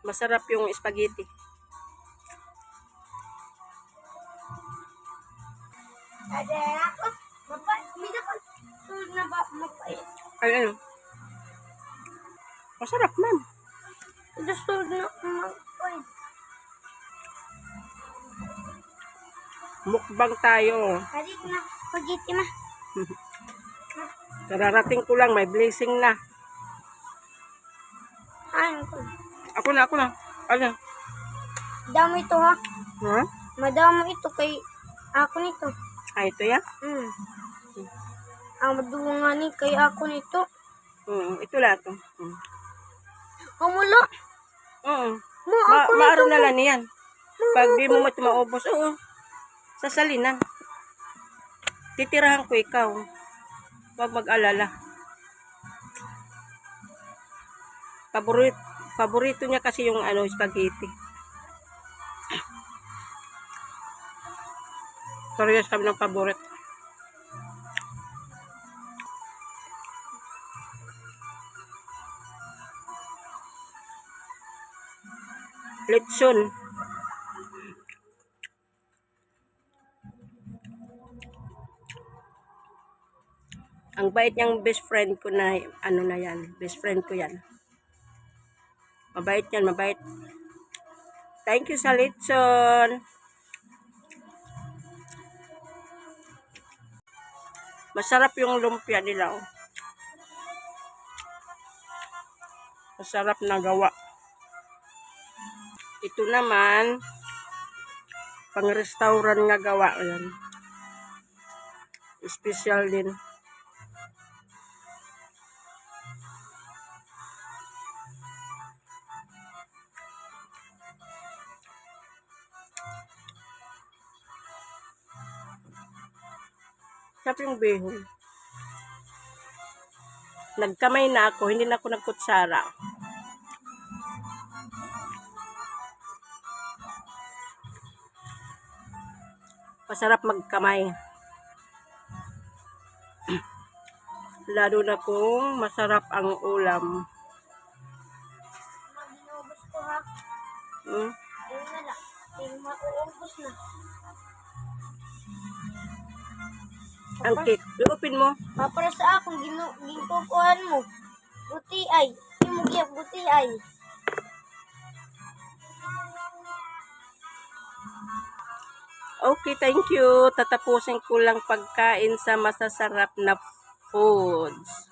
Masarap yung spaghetti. Ay, ano? Masarap, ma'am. Sunod na mapait. Mukbang tayo. Hadik na. Spaghetti ma. Kararating ko lang, may blessing na. Ano ko? Ako na, ako na. Ano? Damo ito ha. Ha? Madamo ito kay ako nito. Ah, ito yan? Hmm. Ang madunga ni kay ako nito. Mm, ito lang ito. Mm. Kamula. Oo. Mo Ma ako maaro na lang yan. Pag di mo mat maubos, oo. Sasalinan. Titirahan ko ikaw. Huwag mag-alala. Paborito, paborito niya kasi yung ano, spaghetti. Parehas kami ng paborit. Lechon. Ang bait niyang best friend ko na, ano na yan, best friend ko yan. Mabait yan, mabait. Thank you sa lechon. Masarap yung lumpia nila. Oh. Masarap na gawa. Ito naman, pang-restaurant nga gawa. Ayan. Special din. Sarap yung behon. Nagkamay na ako, hindi na ako nagkutsara. Masarap magkamay. Lalo na kung masarap ang ulam. Ginubos ko ha. Hmm? Ayun na lang. Ayun mauubos na. Ang cake. Iupin mo. Papara sa akong ginkukuhan mo. Buti ay. Giyak buti ay. Okay, thank you. Tatapusin ko lang pagkain sa masasarap na foods.